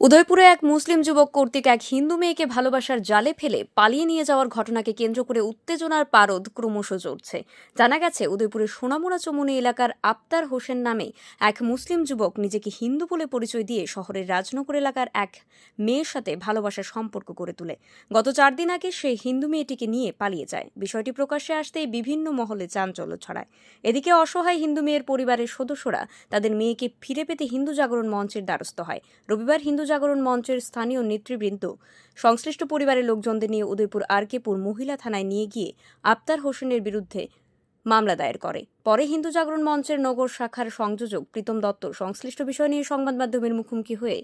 উদয়পুরে এক মুসলিম যুবক কর্তৃক এক হিন্দু মেয়েকে ভালোবাসার জালে ফেলে পালিয়ে নিয়ে যাওয়ার ঘটনাকে কেন্দ্র করে উত্তেজনার পারদ ক্রমশ চড়ছে জানা গেছে, উদয়পুরের সোনামুড়া চমুনি এলাকার আফতার হোসেন নামে এক মুসলিম যুবক নিজেকে হিন্দু বলে পরিচয় দিয়ে শহরের রাজনগর এলাকার এক মেয়ের সাথে ভালোবাসার সম্পর্ক করে তোলে। গত চার দিন আগে সে হিন্দু মেয়েটিকে নিয়ে পালিয়ে যায়। বিষয়টি প্রকাশ্যে আসতেই বিভিন্ন মহলে চাঞ্চল্য ছড়ায়। এদিকে অসহায় হিন্দু মেয়ের পরিবারের সদস্যরা তাদের মেয়েকে ফিরে পেতে হিন্দু জাগরণ মঞ্চের দ্বারস্থ হয়। রবিবার হিন্দু জাগরণ মঞ্চের স্থানীয় নেতৃবৃন্দ, সংশ্লিষ্ট পরিবারের লোকজনদের নিয়ে উদয়পুর আরকেপুর মহিলা থানায় নিয়ে গিয়ে আফতার হোসেনের বিরুদ্ধে মামলা দায়ের করে। পরে হিন্দু জাগরণ মঞ্চের নগর শাখার সংযোজক প্রীতম দত্ত সংশ্লিষ্ট বিষয় নিয়ে সংবাদ মাধ্যমের মুখোমুখি হয়ে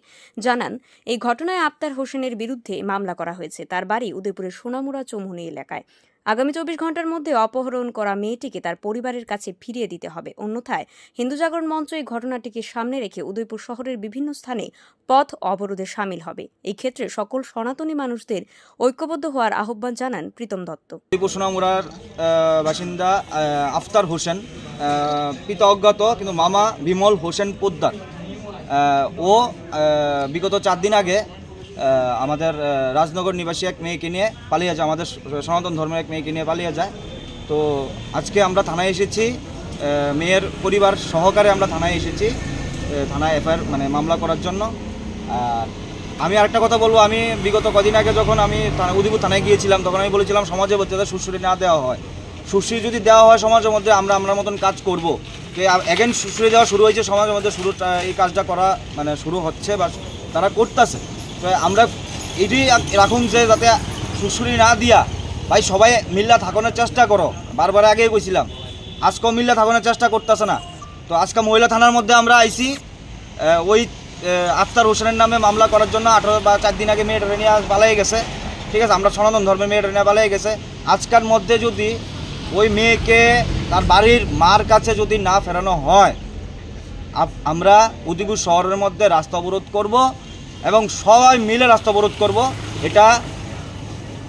জানান, এই ঘটনায় আফতার হোসেনের বিরুদ্ধে মামলা করা হয়েছে। তার বাড়ি উদয়পুরের সোনামুড়া চৌমুনি এলাকায়। আগামী চব্বিশ ঘণ্টার মধ্যে অপহরণ করা মেয়েটিকে তার পরিবারের কাছে ফিরিয়ে দিতে হবে। অন্যথায় হিন্দু জাগরণ মঞ্চ এই ঘটনাটিকে সামনে রেখে উদয়পুর শহরের বিভিন্ন স্থানে পথ অবরোধে সামিল হবে। এই ক্ষেত্রে সকল সনাতনী মানুষদের ঐক্যবদ্ধ হওয়ার আহ্বান জানান প্রীতম দত্ত। সোনামুড়ার বাসিন্দা আফতার হোসেন পিতা অজ্ঞাত কিন্তু মামা বিমল হোসেন পোদ্দার। ও বিগত চার দিন আগে আমাদের রাজনগর নিবাসী এক মেয়েকে নিয়ে পালিয়ে যায়, আমাদের সনাতন ধর্মের এক মেয়েকে নিয়ে পালিয়ে যায়। তো আজকে আমরা থানায় এসেছি মেয়ের পরিবার সহকারে আমরা থানায় এসেছি থানায় এফআইআর মানে মামলা করার জন্য। আর আমি আরেকটা কথা বলব, আমি বিগত কদিন আগে যখন আমি উদিপুর থানায় গিয়েছিলাম, তখন আমি বলেছিলাম সমাজে যাতে সুশ্রী না দেওয়া হয়। সুশ্রী যদি দেওয়া হয় সমাজের মধ্যে, আমরা আমরা মতন কাজ করব। যে এগেন সুশ্রী দেওয়া শুরু হয়েছে, সমাজের মধ্যে শুরু এই কাজটা করা মানে শুরু হচ্ছে বা তারা করতেছে। তো আমরা এটি রাখুন যে যাতে সুশ্রী না দিয়া ভাই সবাই মিল্লা থাকানোর চেষ্টা করো। বারবার আগেই কইছিলাম। আজকেও মিল্লা থাকানোর চেষ্টা করতেছে না। তো আজকে মহিলা থানার মধ্যে আমরা আহ, ওই আফতার হোসেনের নামে মামলা করার জন্য আঠারো বা চার দিন আগে মেয়েটা নিয়ে পালাই গেছে। ঠিক আছে আমরা সনাতন ধর্মের মেয়েটা নিয়ে পালাই গেছে। আজকার মধ্যে যদি ওই মেয়েকে তার বাড়ির মার কাছে যদি না ফেরানো হয় আমরা উদিপুর শহরের মধ্যে রাস্তা অবরোধ করব। এবং সবাই মিলে রাস্তা অবরোধ করব। এটা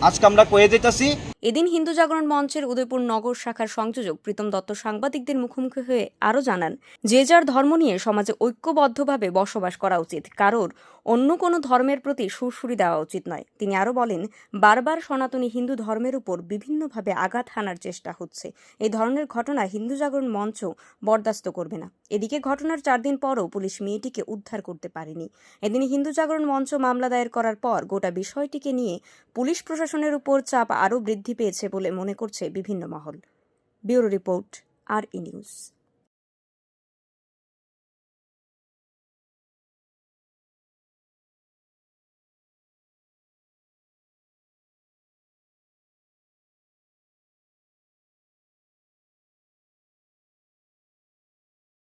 আজকে আমরা কয়ে যেতেছি এদিন হিন্দু জাগরণ মঞ্চের উদয়পুর নগর শাখার সংযোজক প্রীতম দত্ত সাংবাদিকদের মুখোমুখি হয়ে আরও জানান, যে যার ধর্ম নিয়ে সমাজে ঐক্যবদ্ধভাবে বসবাস করা উচিত, কারোর অন্য কোনো ধর্মের প্রতি সুরসুরি দেওয়া উচিত নয়। তিনি আরও বলেন, বারবার সনাতনী হিন্দু ধর্মের উপর বিভিন্নভাবে আঘাত হানার চেষ্টা হচ্ছে। এই ধরনের ঘটনা হিন্দু জাগরণ মঞ্চ বরদাস্ত করবে না। এদিকে ঘটনার চার দিন পরও পুলিশ মেয়েটিকে উদ্ধার করতে পারেনি। এদিন হিন্দু জাগরণ মঞ্চ মামলা দায়ের করার পর গোটা বিষয়টিকে নিয়ে পুলিশ প্রশাসনের উপর চাপ আরও পেয়েছে বলে মনে করছে বিভিন্ন মহল। Bureau report R E news.